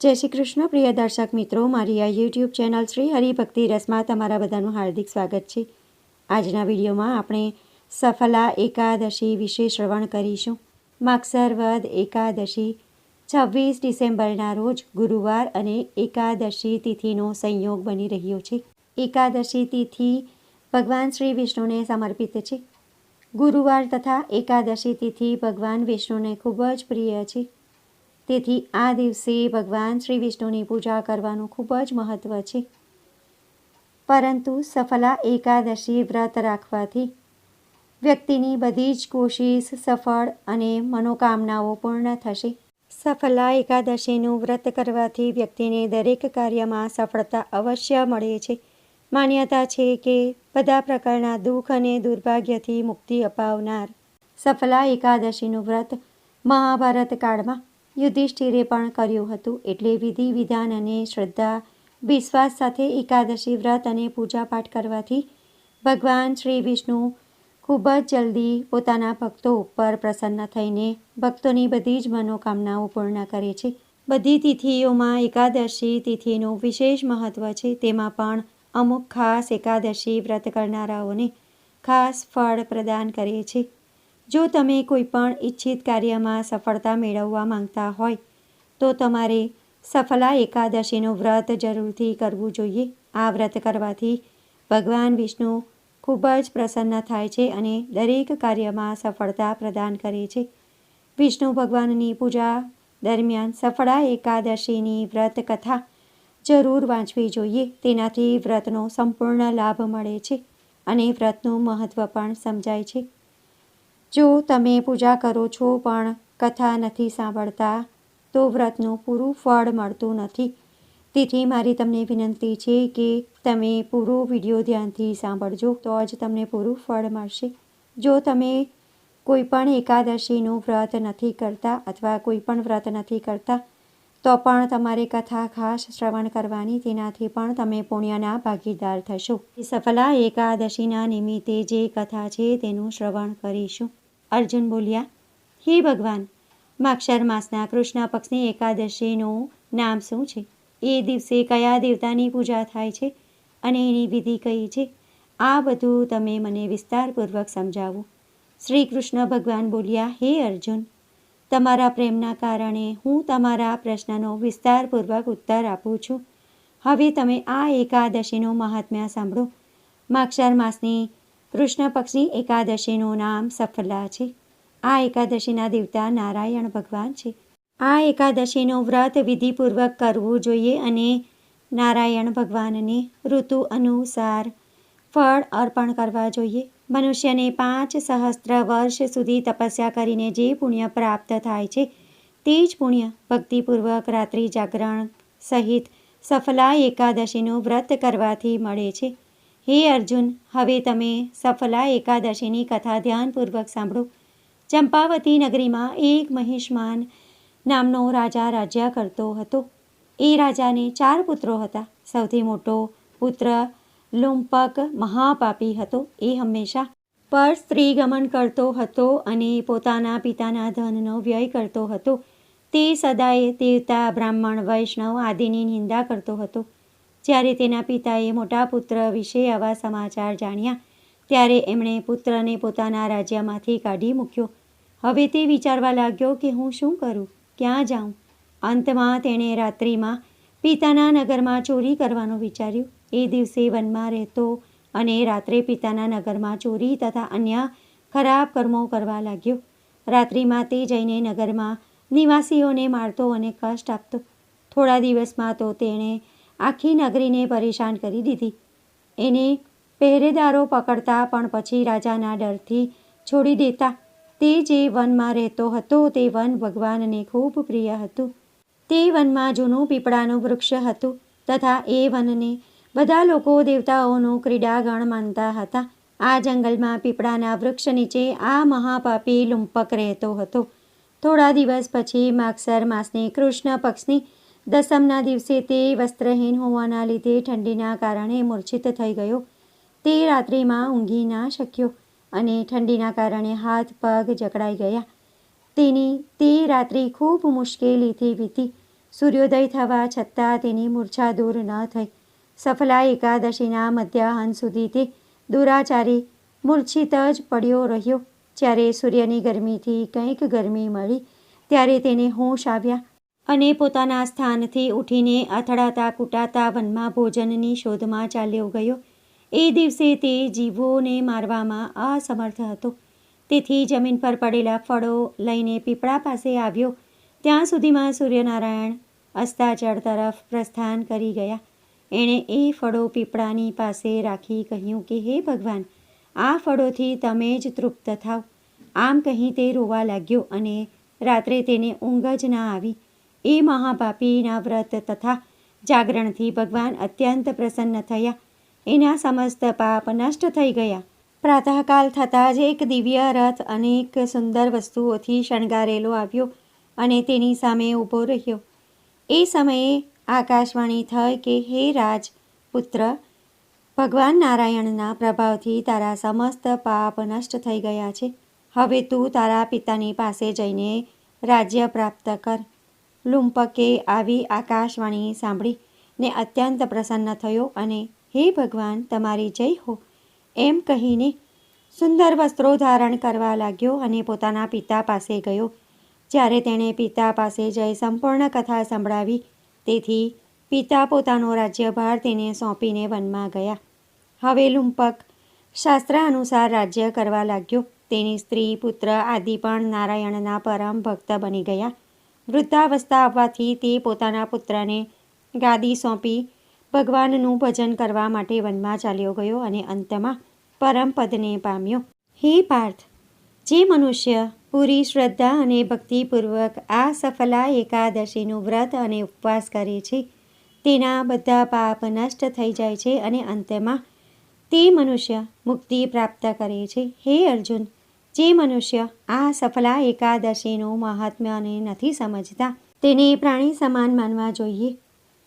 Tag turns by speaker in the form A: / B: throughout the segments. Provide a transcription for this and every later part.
A: જય શ્રી કૃષ્ણ, પ્રિય દર્શક મિત્રો. મારી આ યુટ્યુબ ચેનલ શ્રી હરિભક્તિ રસમાં તમારા બધાનું હાર્દિક સ્વાગત છે. આજના વિડીયોમાં આપણે સફલા એકાદશી વિશે શ્રવણ કરીશું. માગસર વદ એકાદશી, છવ્વીસ ડિસેમ્બરના રોજ ગુરુવાર અને એકાદશી તિથિનો સંયોગ બની રહ્યો છે. એકાદશી તિથિ ભગવાન શ્રી વિષ્ણુને સમર્પિત છે. ગુરુવાર તથા એકાદશી તિથિ ભગવાન વિષ્ણુને ખૂબ જ પ્રિય છે. તેથી આ દિવસે ભગવાન શ્રી વિષ્ણુની પૂજા કરવાનું ખૂબ જ મહત્ત્વ છે. પરંતુ સફલા એકાદશી વ્રત રાખવાથી વ્યક્તિની બધી જ કોશિશ સફળ અને મનોકામનાઓ પૂર્ણ થશે. સફલા એકાદશીનું વ્રત કરવાથી વ્યક્તિને દરેક કાર્યમાં સફળતા અવશ્ય મળે છે. માન્યતા છે કે બધા પ્રકારના દુઃખ અને દુર્ભાગ્યથી મુક્તિ અપાવનાર સફલા એકાદશીનું વ્રત મહાભારત કાળમાં યુધિષ્ઠિરે પણ કર્યું હતું. એટલે વિધિ, વિધાન અને શ્રદ્ધા, વિશ્વાસ સાથે એકાદશી વ્રત અને પૂજાપાઠ કરવાથી ભગવાન શ્રી વિષ્ણુ ખૂબ જ જલ્દી પોતાના ભક્તો ઉપર પ્રસન્ન થઈને ભક્તોની બધી જ મનોકામનાઓ પૂર્ણ કરે છે. બધી તિથિઓમાં એકાદશી તિથિનું વિશેષ મહત્ત્વ છે. તેમાં પણ અમુક ખાસ એકાદશી વ્રત કરનારાઓને ખાસ ફળ પ્રદાન કરે છે. જો તમે કોઈ પણ ઈચ્છિત કાર્યમાં સફળતા મેળવવા માંગતા હોય, તો તમારે સફલા એકાદશીનું વ્રત જરૂરથી કરવું જોઈએ. આ વ્રત કરવાથી ભગવાન વિષ્ણુ ખૂબ જ પ્રસન્ન થાય છે અને દરેક કાર્યમાં સફળતા પ્રદાન કરે છે. વિષ્ણુ ભગવાનની પૂજા દરમિયાન સફળા એકાદશીની વ્રત કથા જરૂર વાંચવી જોઈએ. તેનાથી વ્રતનો સંપૂર્ણ લાભ મળે છે અને વ્રતનું મહત્ત્વ પણ સમજાય છે. જો તમે પૂજા કરો છો પણ કથા નથી સાંભળતા, તો વ્રતનું પૂરું ફળ મળતું નથી. તેથી મારી તમને વિનંતી છે કે તમે પૂરો વીડિયો ધ્યાનથી સાંભળજો, તો જ તમને પૂરું ફળ મળશે. જો તમે કોઈપણ એકાદશીનું વ્રત નથી કરતા અથવા કોઈ પણ વ્રત નથી કરતા, તો પણ તમારે કથા ખાસ શ્રવણ કરવાની, તેનાથી પણ તમે પુણ્યના ભાગીદાર થશો. સફલા એકાદશીના નિમિત્તે જે કથા છે તેનું શ્રવણ કરીશું. અર્જુન બોલ્યા, હે ભગવાન, માક્ષર માસના કૃષ્ણ પક્ષની એકાદશીનું નામ શું છે? એ દિવસે કયા દેવતાની પૂજા થાય છે? અને એની વિધિ કઈ છે? આ બધું તમે મને વિસ્તારપૂર્વક સમજાવો. શ્રી કૃષ્ણ ભગવાન બોલ્યા, હે અર્જુન, તમારા પ્રેમના કારણે હું તમારા પ્રશ્નનો વિસ્તારપૂર્વક ઉત્તર આપું છું. હવે તમે આ એકાદશીનું મહાત્મ્ય સાંભળો. માક્ષર માસની કૃષ્ણ પક્ષની એકાદશીનું નામ સફલા છે. આ એકાદશીના દેવતા નારાયણ ભગવાન છે. આ એકાદશીનું વ્રત વિધિપૂર્વક કરવું જોઈએ અને નારાયણ ભગવાનને ઋતુ અનુસાર ફળ અર્પણ કરવા જોઈએ. મનુષ્યને પાંચ સહસ્ત્ર વર્ષ સુધી તપસ્યા કરીને જે પુણ્ય પ્રાપ્ત થાય છે, તે જ પુણ્ય ભક્તિપૂર્વક રાત્રિ જાગરણ સહિત સફલા એકાદશીનું વ્રત કરવાથી મળે છે. હે અર્જુન, હવે તમે સફલા એકાદશીની કથા ધ્યાનપૂર્વક સાંભળો. ચંપાવતી નગરીમાં એક મહેશમાન નામનો રાજા રાજ્ય કરતો હતો. એ રાજાને ચાર પુત્રો હતા. સૌથી મોટો પુત્ર લુંપક મહાપાપી હતો. એ હંમેશા પર સ્ત્રી ગમન કરતો હતો અને પોતાના પિતાના ધનનો વ્યય કરતો હતો. તે સદાય દેવતા, બ્રાહ્મણ, વૈષ્ણવ આદિની નિંદા કરતો હતો. જ્યારે તેના પિતાએ મોટા પુત્ર વિશે આવા સમાચાર જાણ્યા, ત્યારે એમણે પુત્રને પોતાના રાજ્યમાંથી કાઢી મૂક્યો. હવે તે વિચારવા લાગ્યો કે હું શું કરું, ક્યાં જાઉં? અંતમાં તેણે રાત્રિમાં પિતાના નગરમાં ચોરી કરવાનું વિચાર્યું. એ દિવસે વનમાં રહેતો અને રાત્રે પિતાના નગરમાં ચોરી તથા અન્ય ખરાબ કર્મો કરવા લાગ્યો. રાત્રિમાં તે જઈને નગરમાં નિવાસીઓને મારતો અને કષ્ટ આપતો. થોડા દિવસમાં તો તેણે આખી નગરીને પરેશાન કરી દીધી. એને પહેરેદારો પકડતા પણ પછી રાજાના ડરથી છોડી દેતા. તે જે વનમાં રહેતો હતો તે વન ભગવાનને ખૂબ પ્રિય હતું. તે વનમાં જૂનું પીપળાનું વૃક્ષ હતું તથા એ વનને બધા લોકો દેવતાઓનું ક્રીડાગણ માનતા હતા. આ જંગલમાં પીપળાના વૃક્ષ નીચે આ મહાપાપી લુંપક રહેતો હતો. થોડા દિવસ પછી માગસર માસની કૃષ્ણ પક્ષની દસમના દિવસે તે વસ્ત્રહીન હોવાના લીધે ઠંડીના કારણે મૂર્છિત થઈ ગયો. તે રાત્રિમાં ઊંઘી ના શક્યો અને ઠંડીના કારણે હાથ પગ જકડાઈ ગયા. તેની, તે રાત્રિ ખૂબ મુશ્કેલીથી વીતી. સૂર્યોદય થવા છતાં તેની મૂર્છા દૂર ન થઈ. સફલા એકાદશીના મધ્યાહન સુધી તે દુરાચારી, મૂર્છિત જ પડ્યો રહ્યો. જ્યારે સૂર્યની ગરમીથી કંઈક ગરમી મળી, ત્યારે તેને હોશ આવ્યા. અને પોતાના સ્થાનથી ઉઠીને અથડાતા કૂટાતા વનમાં ભોજનની શોધમાં ચાલ્યો ગયો. એ દિવસે તે જીવોને મારવામાં અસમર્થ હતો. તેથી જમીન પર પડેલા ફળો લઈને પીપળા પાસે આવ્યો. ત્યાં સુધીમાં સૂર્યનારાયણ અસ્તાચળ તરફ પ્રસ્થાન કરી ગયા. એણે એ ફળો પીપળાની પાસે રાખી કહ્યું કે, હે ભગવાન, આ ફળોથી તમે જ તૃપ્ત થાવ. આમ કહી તે રોવા લાગ્યો અને રાત્રે તેને ઊંઘ જ ના આવી. એ મહાપાપીના વ્રત તથા જાગરણથી ભગવાન અત્યંત પ્રસન્ન થયા. એના સમસ્ત પાપ નષ્ટ થઈ ગયા. પ્રાતઃકાલ થતાં જ એક દિવ્ય રથ અનેક સુંદર વસ્તુઓથી શણગારેલો આવ્યો અને તેની સામે ઊભો રહ્યો. એ સમયે આકાશવાણી થઈ કે, હે રાજ પુત્ર, ભગવાન નારાયણના પ્રભાવથી તારા સમસ્ત પાપ નષ્ટ થઈ ગયા છે. હવે તું તારા પિતાની પાસે જઈને રાજ્ય પ્રાપ્ત કર. લુંપકે આવી આકાશવાણી સાંભળી ને અત્યંત પ્રસન્ન થયો અને, હે ભગવાન, તમારી જય હો. એમ કહીને સુંદર વસ્ત્રો ધારણ કરવા લાગ્યો અને પોતાના પિતા પાસે ગયો. જ્યારે તેણે પિતા પાસે જઈ સંપૂર્ણ કથા સંભળાવી, તેથી પિતા પોતાનો રાજ્યભાર તેને સોંપીને વનમાં ગયા. હવે લુંપક શાસ્ત્ર અનુસાર રાજ્ય કરવા લાગ્યો. તેની સ્ત્રી, પુત્ર આદિ પણ નારાયણના પરમ ભક્ત બની ગયા. વૃદ્ધાવસ્થા આવવાથી તે પોતાના પુત્રને ગાદી સોંપી ભગવાનનું ભજન કરવા માટે વનમાં ચાલ્યો ગયો અને અંતમાં પરમ પદને પામ્યો. હે પાર્થ, જે મનુષ્ય પૂરી શ્રદ્ધા અને ભક્તિપૂર્વક આ સફલા એકાદશીનું વ્રત અને ઉપવાસ કરે છે, તેના બધા પાપ નષ્ટ થઈ જાય છે અને અંતમાં તે મનુષ્ય મુક્તિ પ્રાપ્ત કરે છે. હે અર્જુન જે મનુષ્ય આ સફલા એકાદશીનું મહાત્મ્યને નથી સમજતા, તેને પ્રાણી સમાન માનવા જોઈએ.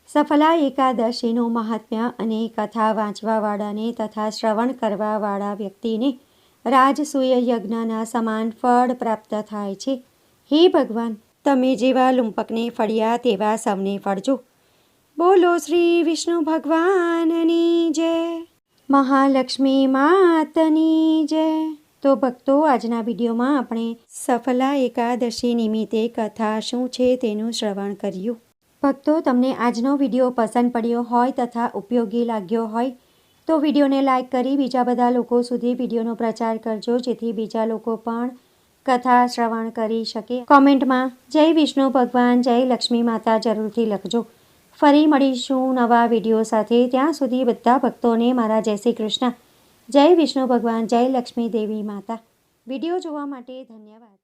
A: સફલા એકાદશીનું મહાત્મ્ય અને કથા વાંચવાવાળાને તથા શ્રવણ કરવાવાળા વ્યક્તિને રાજસૂય યજ્ઞના સમાન ફળ પ્રાપ્ત થાય છે. હે ભગવાન, તમે જેવા લુંપકને ફળ્યા તેવા સૌને ફળજો. બોલો શ્રી વિષ્ણુ ભગવાનની જય. મહાલક્ષ્મી માતની જય. તો ભક્તો, આજના વિડીયોમાં આપણે સફલા એકાદશી નિમિત્તે કથા શું છે તેનું શ્રવણ કર્યું. ભક્તો, તમને આજનો વીડિયો પસંદ પડ્યો હોય તથા ઉપયોગી લાગ્યો હોય, તો વિડીયોને લાઇક કરી બીજા બધા લોકો સુધી વિડીયોનો પ્રચાર કરજો, જેથી બીજા લોકો પણ કથા શ્રવણ કરી શકે. કોમેન્ટમાં, જય વિષ્ણુ ભગવાન, જય લક્ષ્મી માતા જરૂરથી લખજો. ફરી મળીશું નવા વીડિયો સાથે. ત્યાં સુધી બધા ભક્તોને મારા જય શ્રી કૃષ્ણ. જય વિષ્ણુ ભગવાન જય લક્ષ્મી દેવી માતા. વીડિયો જોવા માટે ધન્યવાદ.